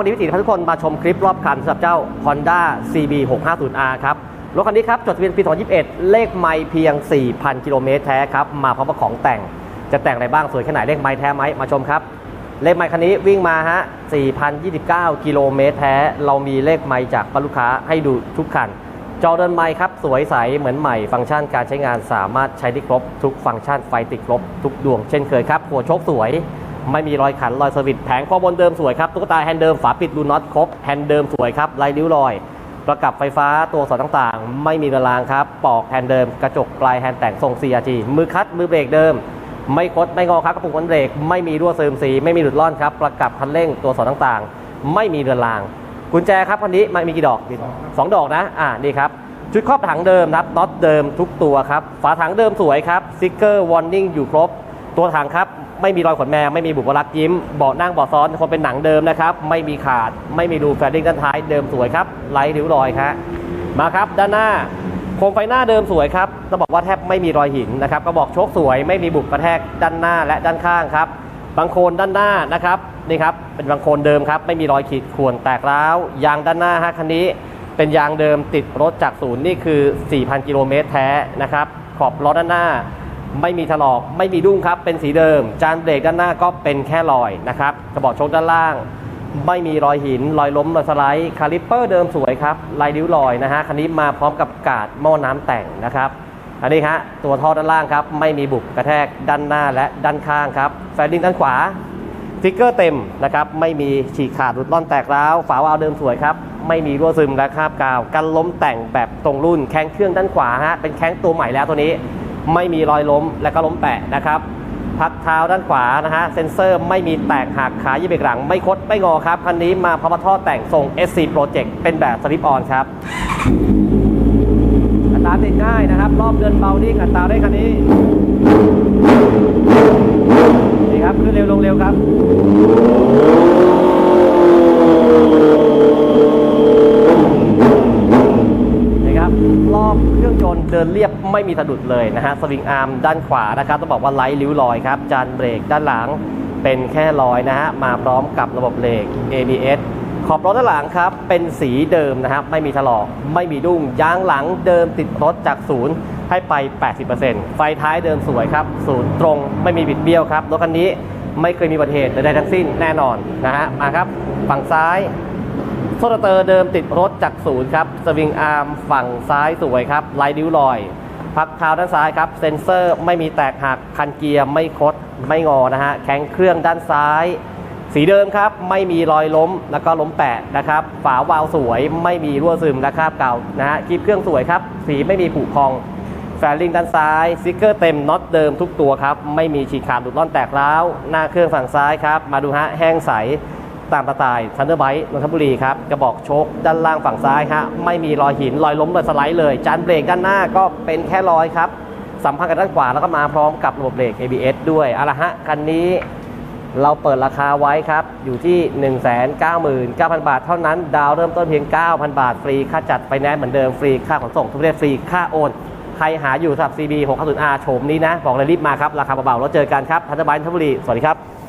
วันนี้วิถีทุกคนมาชมคลิปรอบคันสำหรับเจ้า Honda CB 650R ครับ รถคันนี้ครับ จดทะเบียนปี 2021 เลขไม่เพียง 4,000 กิโลเมตรแท้ครับ มาพร้อมกับของแต่ง จะแต่งอะไรบ้าง สวยแค่ไหน เลขไม่แท้ไหม มาชมครับ เลขไมค์คันนี้วิ่งมาฮะ 4,029 กิโลเมตรแท้ เรามีเลขไมค์จากลูกค้าให้ดูทุกคัน จอเดินไมค์ครับ สวยใส เหมือนใหม่ ฟังก์ชันการใช้งานสามารถใช้ได้ครบ ทุกฟังก์ชันไฟติดครบ ทุกดวงเช่นเคยครับ หัวโชคสวย ไม่มีรอยขันรอยสวิตแผงข้อบนเดิมสวยครับตุ๊กตาแฮนด์เดิมฝาปิดดูน็อตครบแฮนด์เดิมสวยครับลายริ้วรอย ประกับไฟฟ้าตัวสอดต่างๆ ไม่มีระรางครับ ปอกแฮนด์เดิม กระจกปลายแฮนด์แต่งทรง CRT มือคัดมือเบรกเดิม ไม่คดไม่งอครับกระปุกคันเบรกไม่มีรั่วซึมสี ไม่มีหลุดล่อนครับประกับคันเร่งตัวสอดต่างๆ ไม่มีเรือนราง กุญแจครับคันนี้มันมีกี่ดอกสองดอกนะอ่านี่ครับชุดครอบถังเดิมนะครับน็อตเดิมทุกตัวครับฝาถังเดิมสวยครับสติ๊กเกอร์วอร์นิ่งอยู่ครบ ตัวถังครับไม่มีรอยขนแมวไม่มีบุบลักยิ้มเบาะนั่งเบาะซ้อนคนเป็นหนังเดิมนะครับไม่มีขาดไม่มีรูแฟลดิ้งด้านท้ายเดิมสวยครับไร้ริ้วรอยครับมาครับด้านหน้าโคมไฟหน้าเดิมสวยครับต้องบอกว่าแทบไม่มีรอยหินนะครับก็บอกโชคสวยไม่มีบุบกระแทกด้านหน้าและด้านข้างครับบางโคลนด้านหน้านะครับนี่ครับเป็นบางโคลนเดิมครับไม่มีรอยขีดข่วนแตกร้าวยางด้านหน้าฮะคันนี้ เป็นยางเดิมติดรถจากศูนย์นี่คือ 4,000 กิโลเมตรแท้นะครับขอบล้อด้านหน้า ไม่มีถลอกไม่มีดุ้งครับ เป็นสีเดิม จานเบรกด้านหน้าก็เป็นแค่รอยนะครับกระบอกชคด้านล่าง ไม่มีรอยหิน รอยล้มรอยสไลด์คาลิปเปอร์เดิมสวยครับลายริ้วรอยนะฮะคันนี้มาพร้อมกับกาดหม้อน้ำแต่งนะครับอันนี้ฮะตัวท่อด้านล่างครับไม่มีบุบกระแทกด้านหน้าและด้านข้างครับแฟลดิ้งด้านขวาสติ๊กเกอร์เต็มนะครับไม่มีฉีกขาดหลุดล่อนแตกร้าวฝาวาล์วเดิมสวยครับไม่มีรั่วซึมและคราบกาว กันล้มแต่งแบบตรงรุ่นแข้งเครื่องด้านขวาฮะเป็นแข้งตัวใหม่แล้วตัวนี้ ไม่มีรอยล้มและก็ล้มแปะนะครับพักเท้าด้านขวานะฮะเซ็นเซอร์ไม่มีแตกหักขายีเบรกหลัง ไม่คดไม่งอครับ คันนี้มาพร้อมกับท่อแต่งทรง SC Project เป็นแบบสลิปออนครับ อัตราติดง่ายนะครับ รอบเดินเบานิ่งอัตราได้คันนี้ นี่ครับขึ้นเร็วลงเร็วครับ ม่มีสะดุดเลยนะฮะสวิงอาร์มด้านขวานะครับต้องบอกว่าไร้ริ้วรอยครับจานเบรกด้านหลังเป็นแค่รอยนะฮะมาพร้อมกับระบบเบรก ABS ขอบรถด้านหลังครับเป็นสีเดิมนะครับไม่มีถลอกไม่มีดุ้งยางหลังเดิมติดรถจากศูนย์ให้ไป 80%ไฟท้ายเดิมสวยครับศูนย์ตรงไม่มีบิดเบี้ยวครับรถคันนี้ไม่เคยมีอุบัติเหตุใดๆทั้งสิ้นแน่นอนนะฮะมาครับฝั่งซ้าย โซลเตอร์เดิมติดรถจากศูนย์ครับ สวิงอาร์มฝั่งซ้ายสวยครับไลายดิ้วลอย พักเท้าด้านซ้ายครับ เซ็นเซอร์ไม่มีแตกหัก คันเกียร์ไม่คด ไม่งอนะฮะ แข้งเครื่องด้านซ้าย สีเดิมครับ ไม่มีรอยล้ม แล้วก็ล้มแปะนะครับ ฝาวาล์วสวย ไม่มีรั่วซึมและคราบเก่านะฮะคลิปเครื่องสวยครับ สีไม่มีผุพอง แฟลิงด้านซ้ายสติกเกอร์เต็มน็อตเดิมทุกตัวครับ ไม่มีฉีกขาดหลุดล่อนแตกร้าว หน้าเครื่องฝั่งซ้ายครับ มาดูฮะ แห้งใส ตามสไตล์ทันเดอร์ไบต์นนทบุรีครับ กระบอกโชคด้านล่างฝั่งซ้ายฮะไม่มีรอยหิน รอยล้มรอยสไลด์เลย จานเบรกด้านหน้าก็เป็นแค่รอยครับ สัมพันธ์กับด้านขวาแล้วก็มาพร้อมกับระบบเบรก ABS ด้วยเอาละฮะคันนี้เราเปิดราคาไว้ครับ อยู่ที่ 199,000 บาท เท่านั้น ดาวเริ่มต้นเพียง 9,000 บาท ฟรี ค่าจัดไฟแนนซ์เหมือนเดิม ฟรี ค่าขนส่งทุกประเทศฟรี ค่าโอน ใครหาอยู่สำหรับ CB 6 0 R โฉมนี้นะ บอกเลยรีบมาครับ ราคาเบาๆ แล้วเจอกันครับทันเดอร์ไบต์นนทบุรี สวัสดีครับ